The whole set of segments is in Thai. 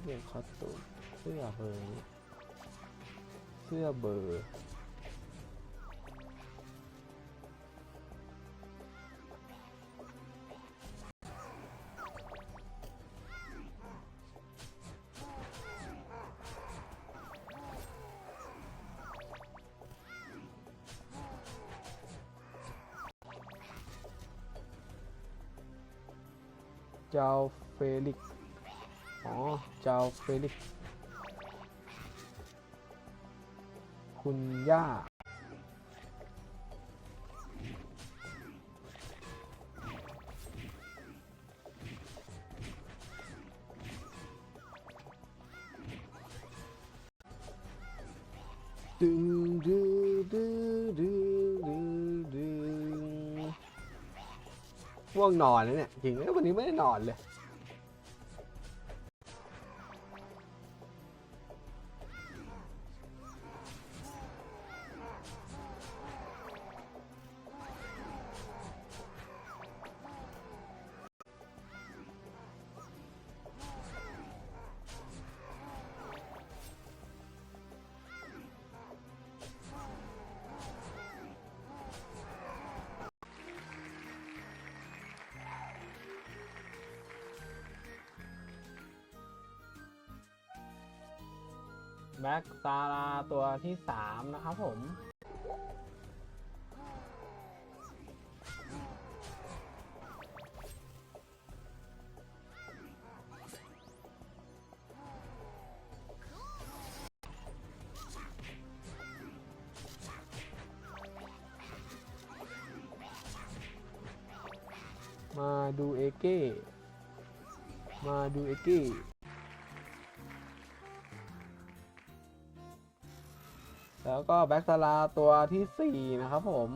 เปลี่ยนคอสตูมเสื้อเบอร์นี้เสื้อเบอร์เจ้าเฟลิกซ์ อ๋อเจ้าเฟลิกคุณย่าดึงดึงดึงดึงดึงดึงง่วงนอนแล้วเนี่ยจริงวันนี้ไม่ได้นอนเลย แบ็กซาราตัวที่สามนะครับผม มาดูเอเก้ มาดูเอเก้ แล้วก็แบ็กซาลาตัวที่สี่นะครับผม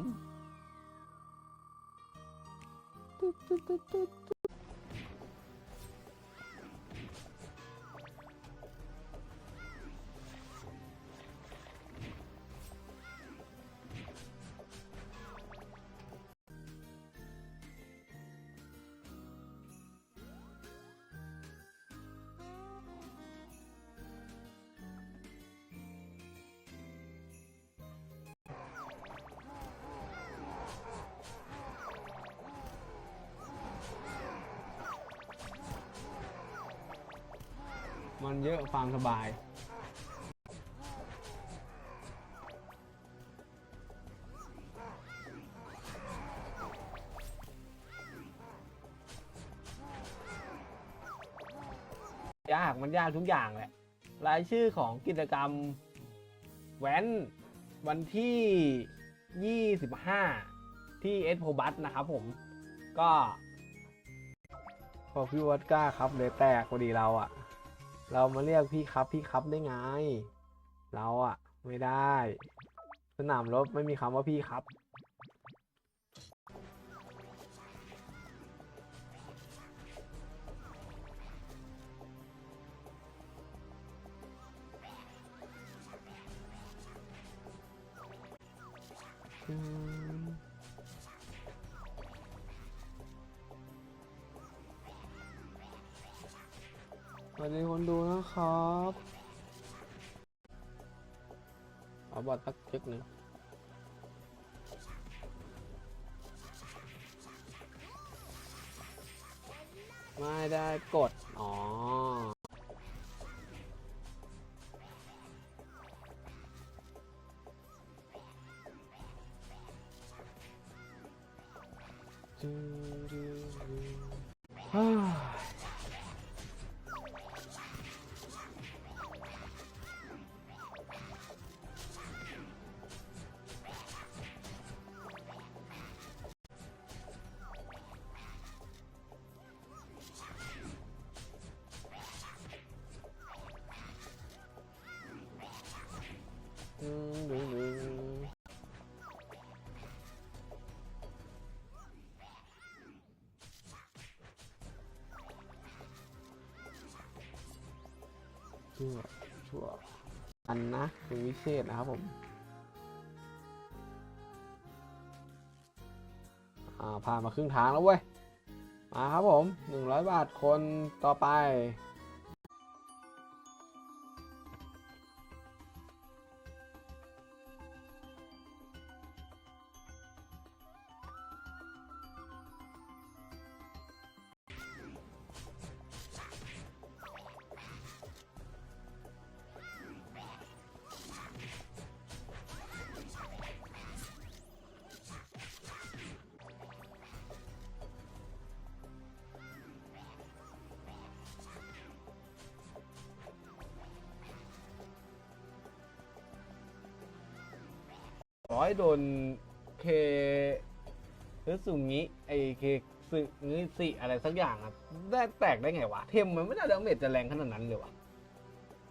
มันเยอะฟังสบาย ยากมันยากทุกอย่างแหละ รายชื่อของกิจกรรมแว้นวันที่ 25 ที่เอสโพบัสนะครับผม ก็ พอพี่วัดกล้าครับเลยแตกพอดีเราอะ เรามาเรียกพี่ครับพี่ครับได้ไง เราอะไม่ได้ สนามรบไม่มีคำว่าพี่ครับ วัสดีคนดูนะครับเอาบอทสักเช็คหนึ่งไม่ได้กด อ๋อ ชั่วชั่วอันนะเป็นวิเศษนะครับผมอ่าผ่านมาครึ่งทางแล้วเว้ย มาครับผม 100 บาทคนต่อไป อยโดนเคหรือสุงิไอเคสึงิสิอะไรสักอย่างครับได้แตกได้ไงวะ เทมมันไม่ได้ดาเมจจะแรงขนาดนั้นเลยวะ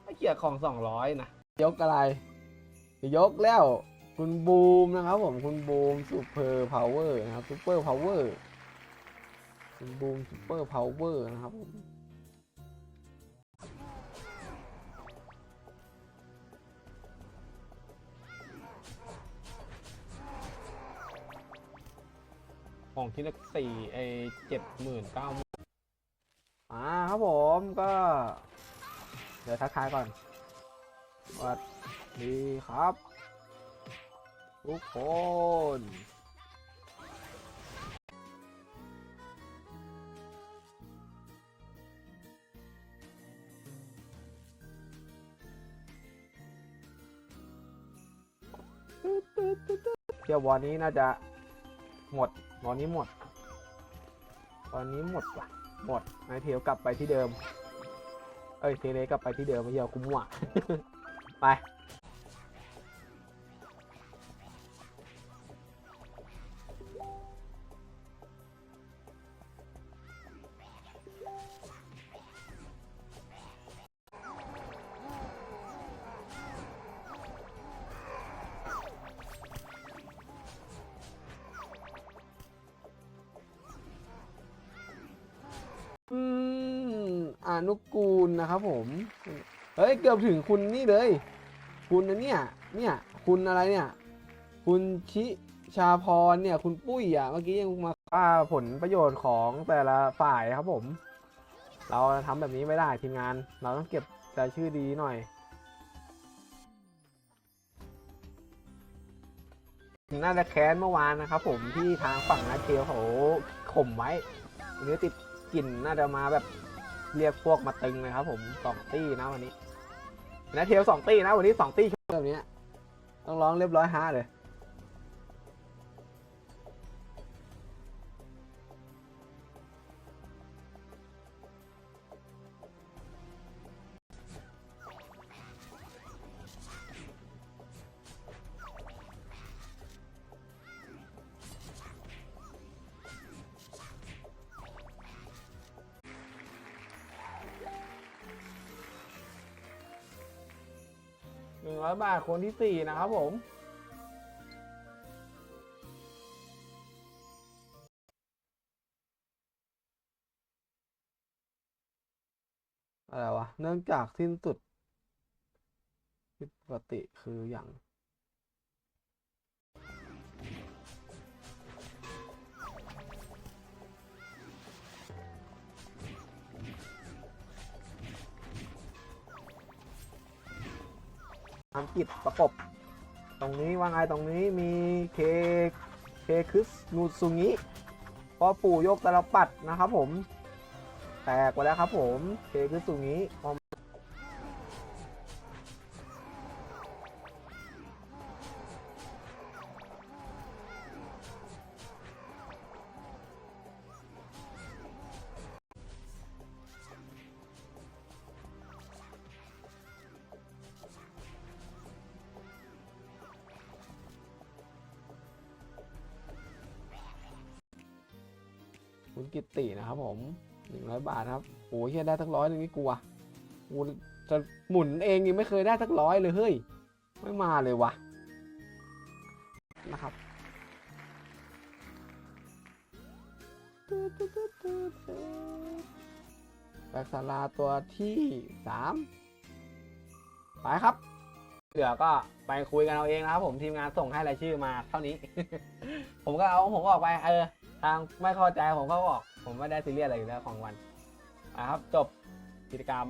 ไอเกียร์ของสองร้อยนะ ยกอะไร ยกแล้ว คุณบูมนะครับผม คุณบูมซูเปอร์พาวเวอร์นะครับซูเปอร์พาวเวอร์คุณบูมซูเปอร์พาวเวอร์นะครับผม ที่ละสี่ไอเจ็ดหมื่นเก้าอ่าครับผมก็ เดี๋ยวทักทายก่อนสวัสดีครับ ทุกคนเที่ยววันนี้น่าจะ หมดตอนนี้หมด ตอนนี้หมดว่ะ หมดนายเทลกลับไปที่เดิม เอ้ยเทเลกลับไปที่เดิมไม่เหี่ยวกูมั่วไป นุกูลนะครับผม เฮ้ยเกือบถึงคุณนี่เลย คุณนะเนี่ย เนี่ย คุณอะไรเนี่ย คุณชิชาพรเนี่ย คุณปุ้ยอะ เมื่อกี้ยังมาค่าผลประโยชน์ของแต่ละฝ่ายครับผม เราทำแบบนี้ไม่ได้ทีมงาน เราต้องเก็บแต่ชื่อดีหน่อย น่าจะแค้นเมื่อวานนะครับผมที่ทางฝั่งนาเทียวเขาข่มไว้วันนี้ติดกลิ่นน่าจะมาแบบ เรียกพวกมาตึงเลยครับ ผมสองตี้นะวันนี้นะเทียวสองตี้นะวันนี้สองตี้แบบนี้ต้องร้องเรียบร้อยฮะเลย หนึ่งร้อยบาท คนที่สี่นะครับผม อะไรวะ เนื่องจากสิ้นสุดผิดปกติคืออย่างังกฤษประกบ ตรงนี้ว่าไงตรงนี้มีเคเคคึสนูซุงิพ่อปู่ยกตะลปัดนะครับผม แตกไปแล้วครับผม เคคึสุงิ ครับผมหนึ่งร้อยบาทครับโอ้ยได้ทั้งร้อยหนึ่งนี่กลัวกูจะหมุนเองยังไม่เคยได้ทั้งร้อยเลยเฮ้ยไม่มาเลยวะนะครับแบกซาลาตัวที่สามไปครับเหลือก็ไปคุยกันเอาเองนะครับผมทีมงานส่งให้รายชื่อมาเท่านี้ ผมก็เอาผมออกไปเออ ทางไม่เข้าใจผมก็ออก ผมไม่ได้ซีเรียสอะไรอยู่แล้วของวันนะครับ จบกิจกรรม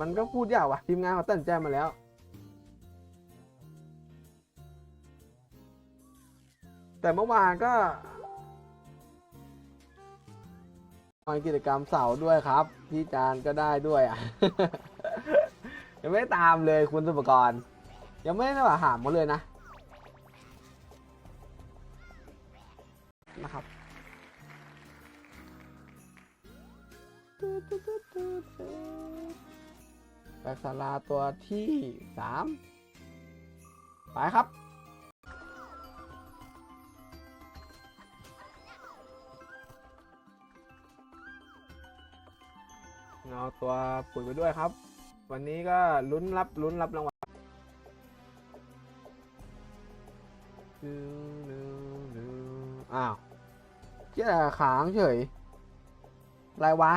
มันก็พูดยากว่ะ ทีมงานเขาตัดสินใจมาแล้ว แต่เมื่อวานก็ ทำกิจกรรมเสาร์ด้วยครับ พี่จานก็ได้ด้วยอะ ยังไม่ตามเลยคุณสุปกรณ์ ยังไม่ได้มาหามเขาเลยนะ นะครับแบกสาราตัวที่สามไปครับ เอาตัวปุ๋ยไปด้วยครับ วันนี้ก็ลุ้นรับลุ้นรับรางวัลอ้าวเจ้าขางเฉยไรวะ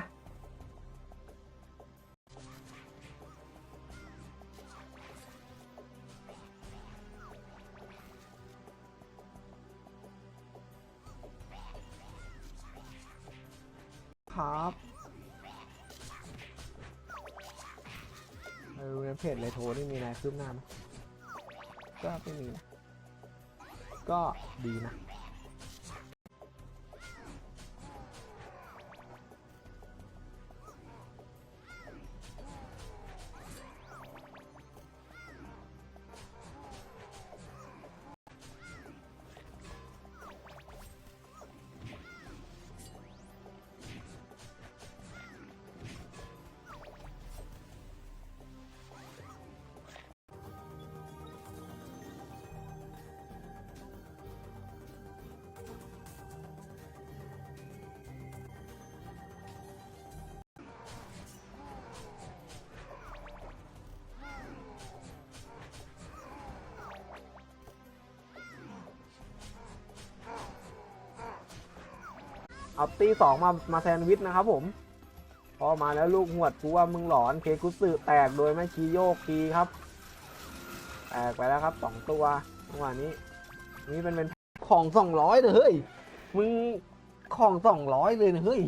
ดีนะ ตีสองมามาแซนด์วิชนะครับผมพอมาแล้วลูกหวดกูว่ามึงหลอนเคกุสึแตกโดยไม่คีโยกคีครับ แตกไปแล้วครับสองตัวจังหวะนี้ นี่เป็นเป็นของสองร้อยเลยเฮ้ยมึงของสองร้อยเลยนะเฮ้ย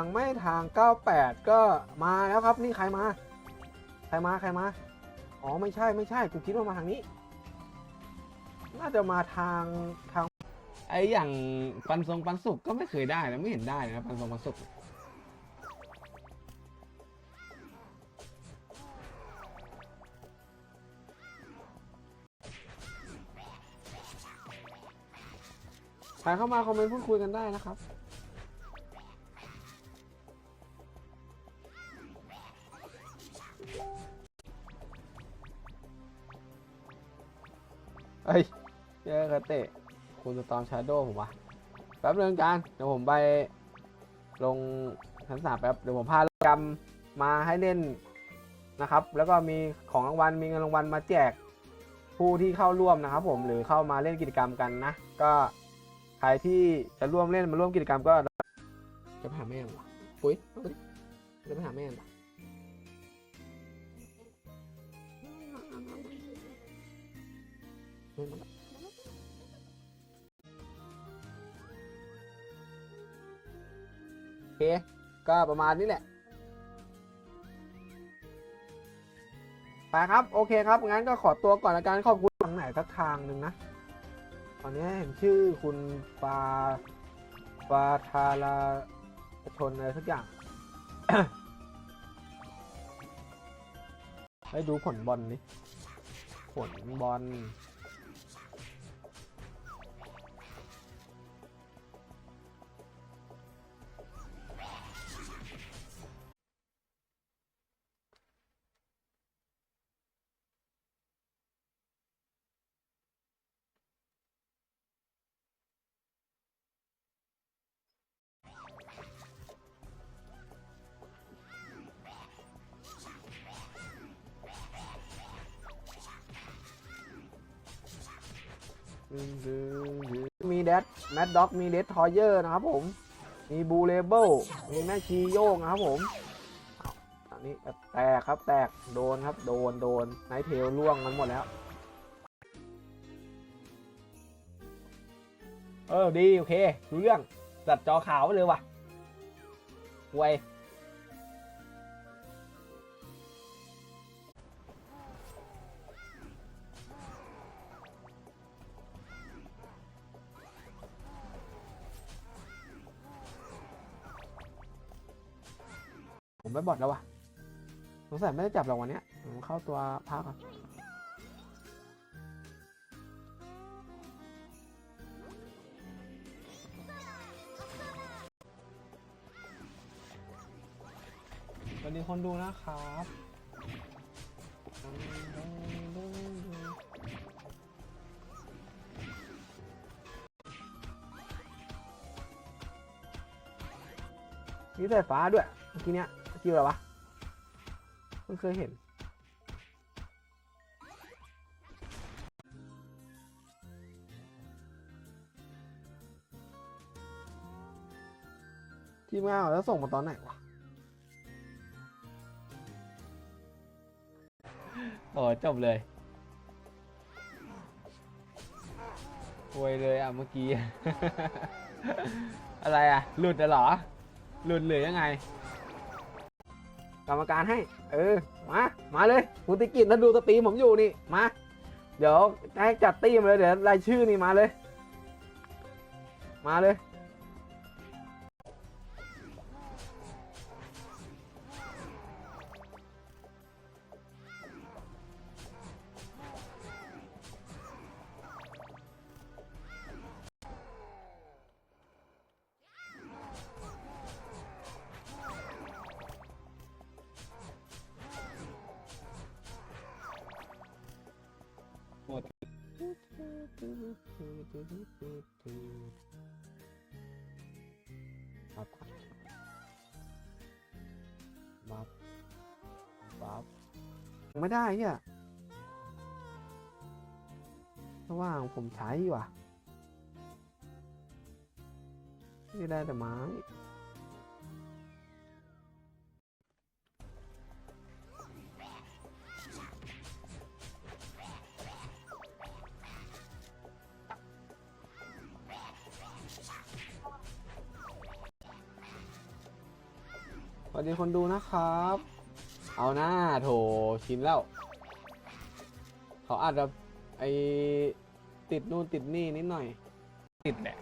างไม่ทาง 98 ก็มาแล้วครับนี่ใครมา ใครมาใครมา อ๋อไม่ใช่ไม่ใช่กูคิดว่ามาทางนี้ น่าจะมาทางทาง ไออย่างปันทรงปันสุกก็ไม่เคยได้นะไม่เห็นได้นะปันทรงปันสุกใครเข้ามาคอมเมนต์พูดคุยกันได้นะครับ เฮ้ยเจอคาเตะคุณสตอมชาร์โดผมวะแป๊บนึงการเดี๋ยวผมไปลงชั้นสามแป๊บเดี๋ยวผมพากิจกรรมมาให้เล่นนะครับ แล้วก็มีของรางวัลมีเงินรางวัลมาแจกผู้ที่เข้าร่วมนะครับ ผมหรือเข้ามาเล่นกิจกรรมกันนะ ก็ใครที่จะร่วมเล่นมาร่วมกิจกรรมก็จะไปหาแม่เหรอปุ้ยเอาไปดิจะไปหาแม่เหรอ เฮ้ยมาแล้วโอเค ก็ประมาณนี้แหละไปครับ โอเคครับ งั้นก็ขอตัวก่อนละกันขอบคุณทางไหนสักทางหนึ่งนะ ตอนนี้เห็นชื่อคุณฟาฟาทาราชนอะไรสักอย่างให้ดูผลบอลนี่ผลบอล ดด็อกมีเดดทอยเยอร์นะครับผม มีบูเลเบิลมีแม่ชีโยงนะครับผมอันนี้แตกครับแตกโดนครับโดนโดนไนท์เทลล่วงกันหมดแล้ว เออดี โอเค รู้เรื่องจัดจอขาวไปเลยว่ะไวย ผมไม่บอดแล้ววะสงสัยไม่ได้จับหรอกวันเนี้ยผมเข้าตัวพักก่อนสวัสดีคนดูนะครับนี่สายฟ้าด้วยเมื่อกี้เนี้ยส กิลอะไรวะเพิ่งเคยเห็น ทีมงานแล้วส่งมาตอนไหนวะโอ้จบเลยโวยเลยอะเมื่อกี้ อะไรอะ หลุดเหรอ หลุดหรือยังไง กรรมการให้ เออ มา มาเลยคุณติกิจถ้าดูสตรีมผมอยู่นี่ มา เดี๋ยวให้จัดตีมเลย เดี๋ยวรายชื่อนี่มาเลย มาเลย บับบับบับไม่ได้เนี่ยระว่างผมใช้ว่ะนี่ได้แต่ไม้ คนดูนะครับ เอาหน้าโถชินแล้ว เขาอาจจะไอติดนู่นติดนี่นิดหน่อย ติดแหละ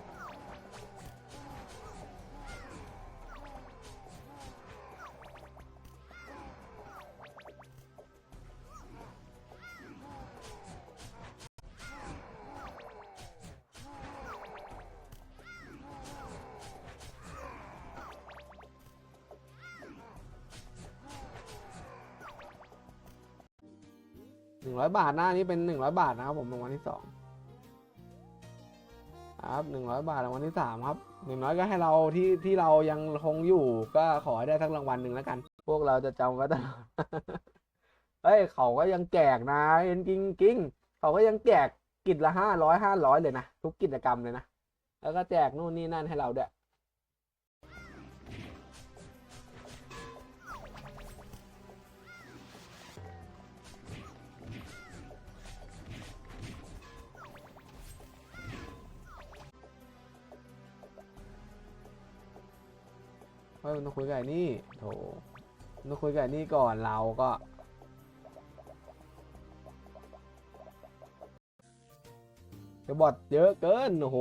อยบาทหน้านี้เป็นหนึ่งร้อยบาทนะครับผมรางวัลที่สองครับหนึ่งร้อยบาทรางวัลที่สามครับหนึ่งน้อยก็ให้เราที่ที่เรายังคงอยู่ ก็ขอให้ได้สักรางวัลหนึ่งแล้วกัน พวกเราจะจำไว้ตลอดเฮ้ยเขาก็ยังแจกนะเห็นจริงจริงเขาก็ยังแจกกิจละห้าร้อยห้าร้อยเลยนะทุกกิจกรรมเลยนะแล้วก็แจกนู่นนี่นั่นให้เราด้วย ฮ้ยมันต้องคุยกับไอ้นี่โถมันต้องคุยกับไอ้นี่ก่อนเราก็จะบอดเยอะเกิน โอ้โห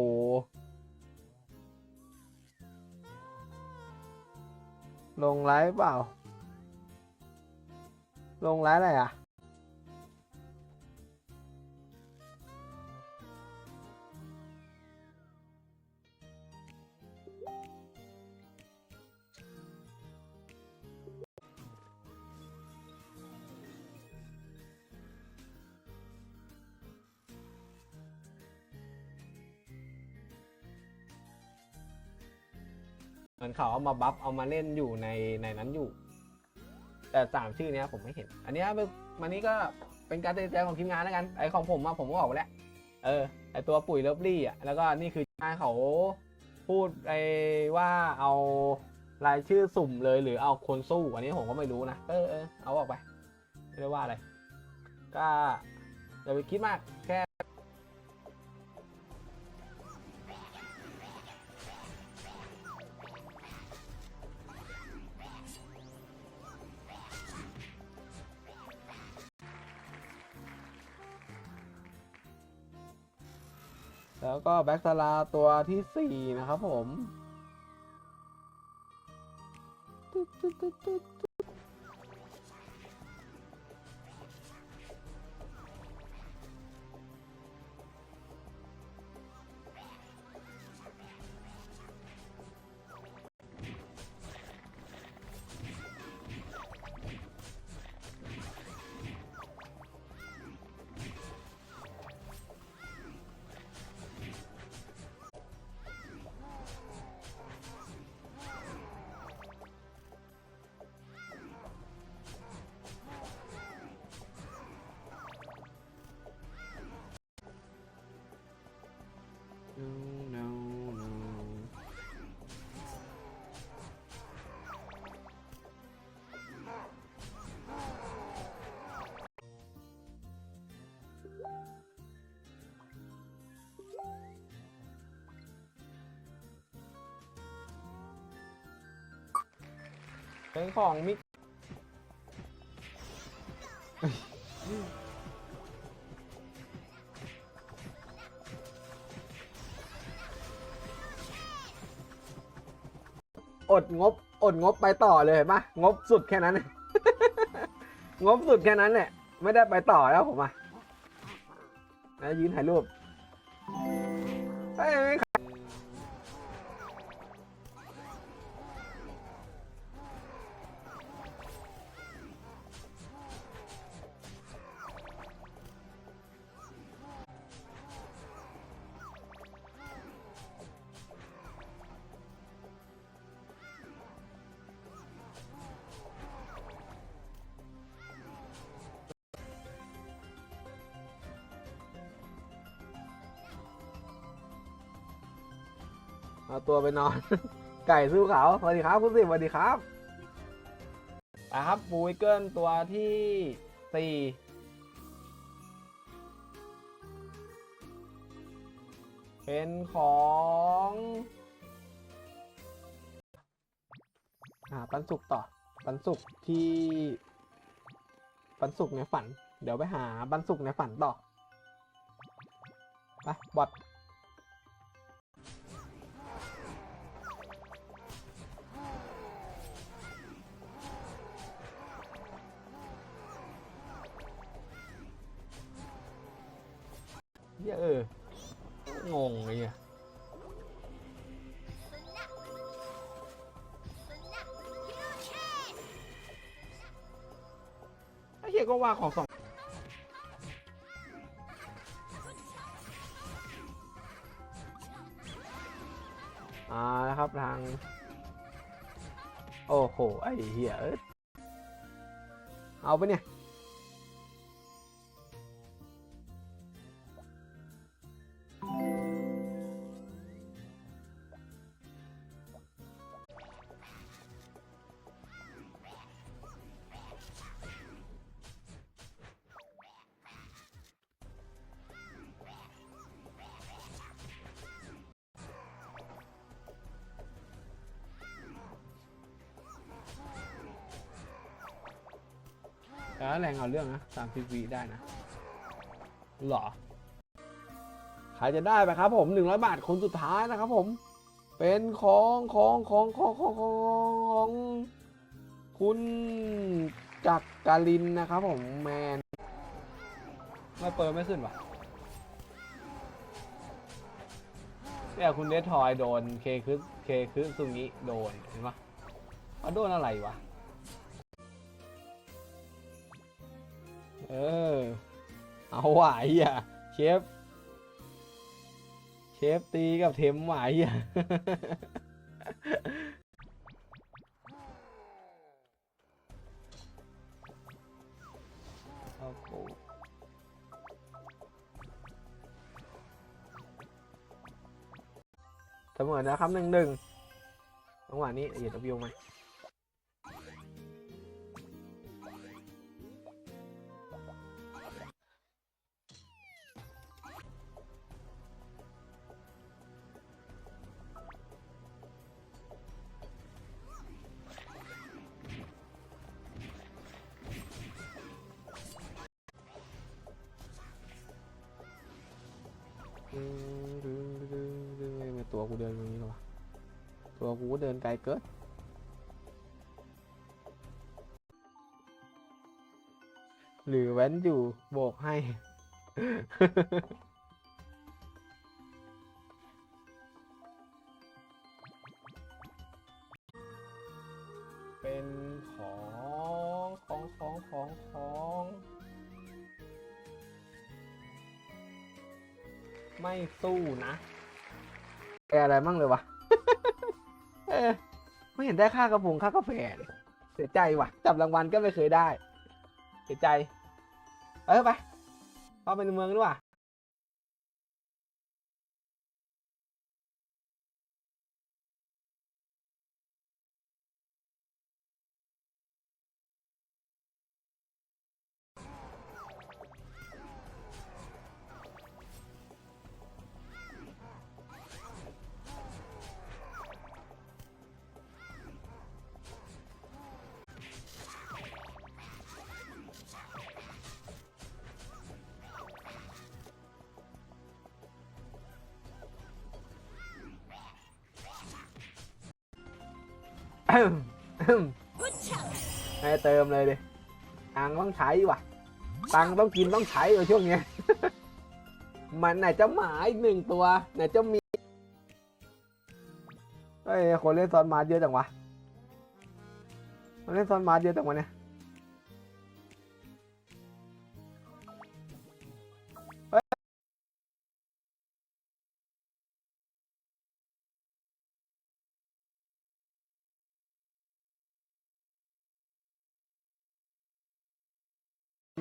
ลงไลฟ์เปล่า ลงไลฟ์อะไรอะ เอามาบัฟเอามาเล่นอยู่ในในนั้นอยู่ แต่สามชื่อเนี้ยผมไม่เห็น อันเนี้ยมันนี้ก็เป็นการตัดสินใจของทีมงานแล้วกัน ไอของผมมาผมก็ออกไปแล้วเออไอตัวปุ๋ยเลิฟลี่อะแล้วก็นี่คือทีมงานเขาพูดไอว่าเอารายชื่อสุ่มเลยหรือเอาคนสู้อันนี้ผมก็ไม่รู้นะเออเออเอาออกไปไม่ได้ว่าอะไรก็อย่าไปคิดมากแค่ ก็แบ็กซาลาตัวที่สี่นะครับผม ป็นของมิกอดงบ อดงบไปต่อเลยเห็นปะงบสุดแค่นั้น งบสุดแค่นั้นแหละ ไม่ได้ไปต่อแล้วผมอะแล้วยืนถ่ายรูป ตัวไปนอน ไก่สู้เขาสวัสดีครับคุณสิสวัสดีครับอะครับบูวิเกิลตัวที่สี่เป็นของอ่าปันสุกต่อ ปันสุกที่ ปันสุกในฝัน เดี๋ยวไปหาปันสุกในฝันต่อ ไปบอด หี้ยเออ งงไอ้เหี้ยไอ้เหี้ยก็ว่าของสองอ่านะครับทาง โอ้โห ไอ้เหี้ยเอ้ยเอาไปเนี่ย เอาเรื่องนะสามสิบวีได้นะหรอ ใครจะได้ไปครับผมหนึ่งร้อยบาทคนสุดท้ายนะครับผม เป็นของของของของของของคุณจักการินนะครับผมแมนไม่เปิดไม่ขึ้นวะเนี่ยคุณเดททอยโดนเคคือเคคือซุงิโดนเห็นปะเขาโดนอะไรวะ เออ เอาหวายอะเชฟ เชฟตีกับเทมหวายอะโอ้โหเสมอนะครับหนึ่งหนึ่งจังหวะนี้เหยียดวิวไหม ตัวกูเดินอย่างนี้หรอวะตัวกูเดินไกลเกินหรือแว้นอยู่โบกให้ เป็นของของของของของไม่สู้นะ อะไรมั่งเลยวะ เออ ไม่เห็นได้ค่ากระพงค่ากาแฟเลยเสียใจว่ะ จับรางวัลก็ไม่เคยได้ เสียใจ เออไป เข้าไปในเมืองดีกว่า ให้เติมเลยดิตังต้องใช้ว่ะ ตังต้องกินต้องใช้ว่ะช่วงเนี้ย มันไหนจะหมาอีกหนึ่งตัว ไหนจะมีเฮ้ยคนเล่นซอนมาเยอะจังวะคนเล่นซอนมาเยอะจังวะเนี่ย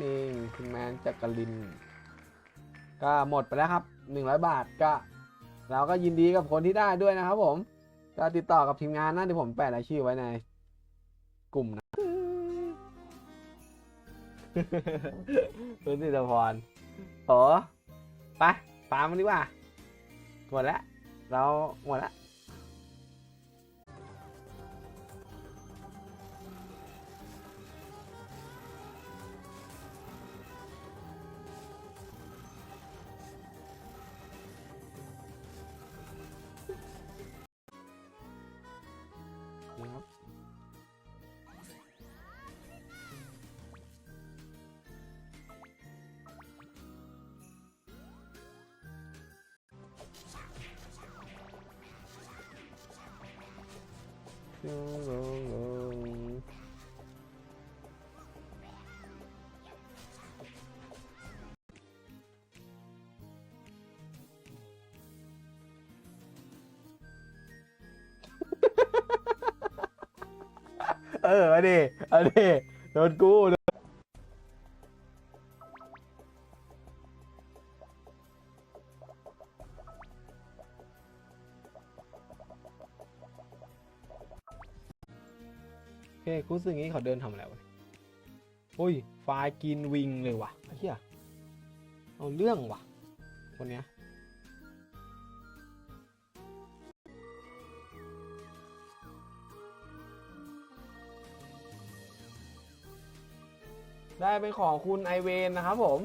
นี่คุณแมนจักริน ก็หมดไปแล้วครับหนึ่งร้อยบาทก็ เราก็ยินดีกับคนที่ได้ด้วยนะครับผม ก็ติดต่อกับทีมงานนะเดี๋ยวผมแปะรายชื่อไว้ในกลุ่มนะคุณสิทธพรโอ้ไปฟามมันดีกว่าหมดแล้ว เราหมดแล้ว เออเอาดิเอาดิโดนกูโด นโอเคกูสึกงี้เขาเดินทำอะไรวะอุ้ยไฟายกินวิงเลยว่ะไอ้เหี้ยเอาเรื่องว่ะคนเนี้ยได้เป็นของคุณไอเวนนะครับผม